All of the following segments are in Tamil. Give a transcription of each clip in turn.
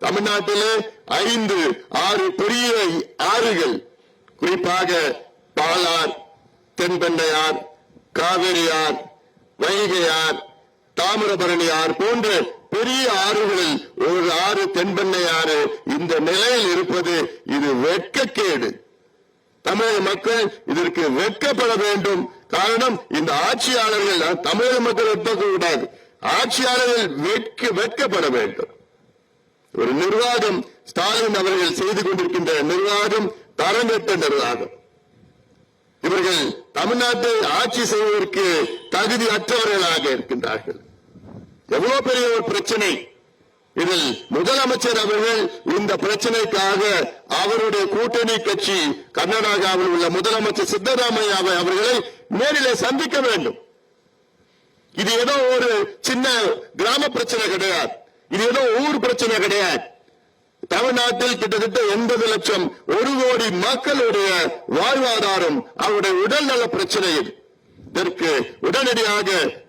தமிழ்நாட்டிலே ஐந்து ஆறு பெரிய ஆறுகள். குறிப்பாக பாலார் தென்பெண்டையார் காவிரியார் வைகையார் தாமிரபரணியார் போன்ற பெரிய ஆறுகளில் ஒரு ஆறு தென்பெண்ணை ஆறு இந்த நிலையில் இருப்பது இது வெட்கக்கேடு. தமிழக மக்கள் இதற்கு வெட்கப்பட வேண்டும். காரணம் இந்த ஆட்சியாளர்கள் தமிழக மக்கள் வெட்கக்கூடாது. ஆட்சியாளர்கள் வெட்க வெட்கப்பட வேண்டும். ஒரு நிர்வாகம் ஸ்டாலின் அவர்கள் செய்து கொண்டிருக்கின்ற நிர்வாகம் தரங்கட்ட நிர்வாகம் இவர்கள் தமிழ்நாட்டை ஆட்சி செய்வதற்கு தகுதி அற்றவர்களாக இருக்கின்றார்கள். எவ்வளவு பெரிய ஒரு பிரச்சனை. இதில் முதலமைச்சர் அவர்கள் இந்த பிரச்சனைக்காக அவருடைய கூட்டணி கட்சி கர்நாடகாவில் உள்ள முதலமைச்சர் சித்தராமையா அவர்களை நேரிலே சந்திக்க வேண்டும். இது ஏதோ ஒரு சின்ன கிராம பிரச்சனை கிடையாது. இது ஏதோ ஊர் பிரச்சனை கிடையாது. தமிழ்நாட்டில் கிட்டத்தட்ட எண்பது லட்சம் ஒரு கோடி மக்களுடைய வாழ்வாதாரம் அவருடைய உடல்நல பிரச்சனையில். இதற்கு உடனடியாக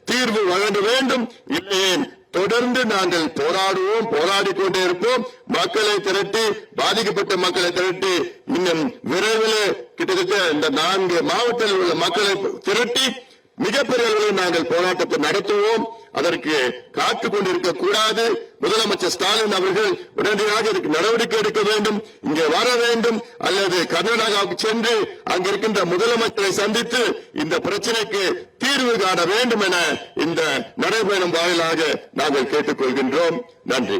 தீர்வு வழங்க வேண்டும். இல்லையே தொடர்ந்து நாங்கள் போராடுவோம் போராடிக் கொண்டே இருப்போம். மக்களை திரட்டி பாதிக்கப்பட்ட மக்களை திரட்டி இன்னும் விரைவில் கிட்டத்தட்ட இந்த நான்கு மாவட்டத்தில் உள்ள மக்களை திரட்டி மிகப்பெரிய அளவில் நாங்கள் போராட்டத்தை நடத்துவோம். அதற்கு காத்துக் கொண்டிருக்க கூடாது. முதலமைச்சர் ஸ்டாலின் அவர்கள் உடனடியாக இதற்கு நடவடிக்கை எடுக்க வேண்டும் இங்கே வர வேண்டும் அல்லது கர்நாடகாவுக்கு சென்று அங்க இருக்கின்ற முதலமைச்சரை சந்தித்து இந்த பிரச்சனைக்கு தீர்வு காண வேண்டும் என இந்த நடைபயணம் வாயிலாக நாங்கள் கேட்டுக்கொள்கின்றோம். நன்றி.